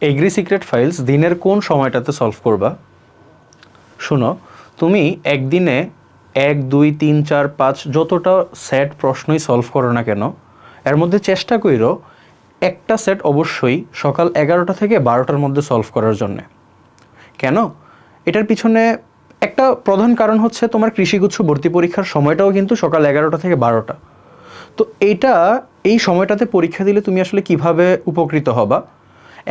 Agri secret files দিনের কোন সময়টাতে সলভ করবা? শোনো, তুমি একদিনে এক, দুই, তিন, চার, পাঁচ যতটা সেট প্রশ্নই সলভ করো না কেন, এর মধ্যে চেষ্টা কইরো একটা সেট অবশ্যই সকাল এগারোটা থেকে বারোটার মধ্যে সলভ করার জন্যে। কেন? এটার পিছনে একটা প্রধান কারণ হচ্ছে তোমার কৃষিগুচ্ছ ভর্তি পরীক্ষার সময়টাও কিন্তু সকাল এগারোটা থেকে বারোটা। তো এইটা, এই সময়টাতে পরীক্ষা দিলে তুমি আসলে কীভাবে উপকৃত হবা?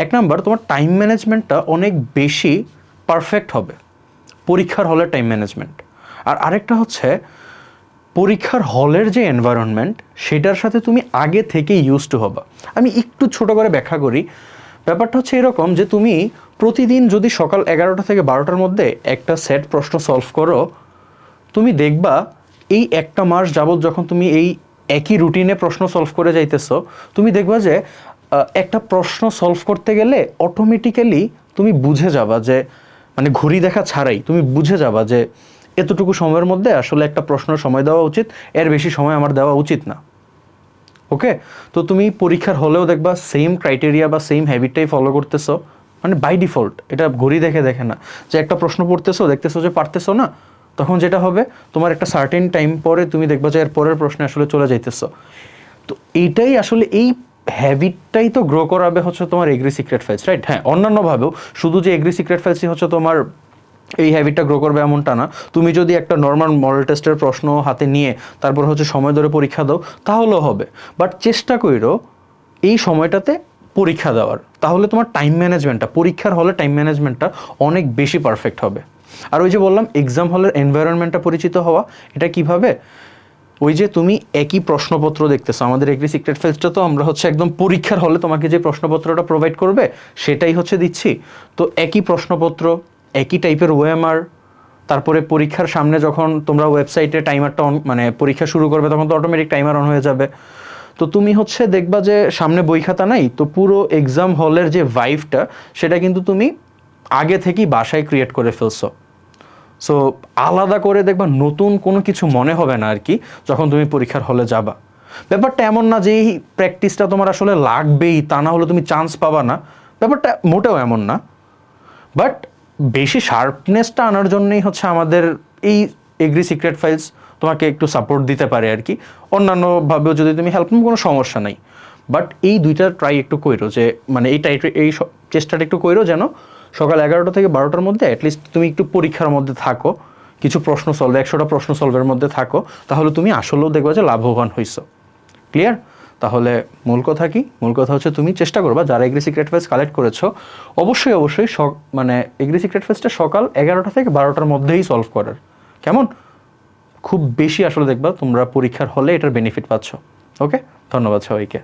এক নাম্বার, তোমার টাইম ম্যানেজমেন্টটা অনেক বেশি পারফেক্ট হবে। পরীক্ষার হলের টাইম ম্যানেজমেন্ট আর আরেকটা হচ্ছে, পরীক্ষার হলের যে এনভায়রনমেন্ট সেটার সাথে তুমি আগে থেকে ইউজ টু হবা। আমি একটু ছোট করে ব্যাখ্যা করি। ব্যাপারটা হচ্ছে এরকম যে তুমি প্রতিদিন যদি সকাল এগারোটা থেকে বারোটার মধ্যে একটা সেট প্রশ্ন সলভ করো, তুমি দেখবা এই একটা মাস যাবত যখন তুমি এই একই রুটিনে প্রশ্ন সলভ করে যাইতেছো, তুমি দেখবা যে একটা প্রশ্ন সলভ করতে গেলে অটোমেটিক্যালি তুমি বুঝে যাবা যে মানে ঘড়ি দেখা ছাড়াই তুমি বুঝে যাবা যে, এতটুকু সময়ের মধ্যে আসলে একটা প্রশ্ন সময় দেওয়া উচিত, এর বেশি সময় আমার দেওয়া উচিত না। ওকে তো তুমি পরীক্ষার হলেও দেখবা সেম ক্রাইটেরিয়া বা সেম হ্যাবিটটাই ফলো করতেছো মানে বাই ডিফল্ট এটা ঘড়ি দেখে দেখে না। যে একটা প্রশ্ন পড়তেছো, দেখতেছো যে পারতেছো না, তখন যেটা হবে, তোমার একটা সার্টেন টাইম পরে তুমি দেখবা যে এর পরের প্রশ্নে আসলে চলে যাইতেছো। তো এইটাই আসলে এই হ্যাবিটটাই তো গ্রো করাবে হচ্ছে তোমার এগ্রি সিক্রেট ফাইলস রাইট হ্যাঁ অন্যান্যভাবেও শুধু যে এগ্রি সিক্রেট ফাইলসই হচ্ছে তোমার এই হ্যাবিটটা গ্রো করবে এমনটা না। তুমি যদি একটা নর্মাল মডেল টেস্টের প্রশ্ন হাতে নিয়ে তারপর হচ্ছে সময় ধরে পরীক্ষা দাও, তাহলেও হবে। বাট চেষ্টা কইরো এই সময়টাতে পরীক্ষা দেওয়ার। তাহলে তোমার টাইম ম্যানেজমেন্টটা পরীক্ষার হলে টাইম ম্যানেজমেন্টটা অনেক বেশি পারফেক্ট হবে। আর ওই যে বললাম এক্সাম হলের এনভায়রনমেন্টটা পরিচিত হওয়া, এটা কীভাবে? ওই যে তুমি একই প্রশ্নপত্র দেখতেছো, আমাদের এগ্রি সিক্রেট ফেলসটা তো আমরা হচ্ছে একদম পরীক্ষার হলে তোমাকে যে প্রশ্নপত্রটা প্রোভাইড করবে, সেটাই হচ্ছে দিচ্ছি। তো একই প্রশ্নপত্র, একই টাইপের ওএমআর তারপরে পরীক্ষার সামনে যখন তোমরা ওয়েবসাইটে টাইমারটা অন মানে পরীক্ষা শুরু করবে, তখন তো অটোমেটিক টাইমার অন হয়ে যাবে। তো তুমি হচ্ছে দেখবা যে সামনে বই খাতা নাই, তো পুরো এক্সাম হলের যে ভাইভটা সেটা কিন্তু তুমি আগে থেকেই বাসায় ক্রিয়েট করে ফেলছো। সো আলাদা করে দেখবা নতুন কোনো কিছু মনে হবে না আর কি যখন তুমি পরীক্ষার হলে যাবা। ব্যাপারটা এমন না যে এই প্র্যাকটিসটা তোমার আসলে লাগবেই, তা না হলে তুমি চান্স পাবা না। ব্যাপারটা মোটেও এমন না। বাট বেশি শার্পনেসটা আনার জন্যই হচ্ছে আমাদের এই এগ্রি সিক্রেট ফাইলস তোমাকে একটু সাপোর্ট দিতে পারে আর কি। অন্যান্যভাবেও যদি তুমি হেল্প কোনো সমস্যা নাই। বাট এই দুইটা ট্রাই একটু কইরো যে মানে এই টাইপ এই চেষ্টাটা একটু কইরো যেন সকাল এগারোটা থেকে বারোটার মধ্যে অ্যাটলিস্ট তুমি একটু পরীক্ষার মধ্যে থাকো, কিছু প্রশ্ন সলভ একশোটা প্রশ্ন সলভের মধ্যে থাকো, তাহলে তুমি আসলেও দেখবে যে লাভবান হইছো। ক্লিয়ার তাহলে মূল কথা কি? মূল কথা হচ্ছে তুমি চেষ্টা করবা, যারা এগ্রি সিক্রেট ফেস কালেক্ট করেছ, অবশ্যই অবশ্যই মানে এগ্রি সিক্রেট ফেসটা সকাল এগারোটা থেকে বারোটার মধ্যেই সলভ করার। কেমন? খুব বেশি আসলে দেখবা তোমরা পরীক্ষার হলে এটার বেনিফিট পাচ্ছ। ওকে ধন্যবাদ সবাইকে।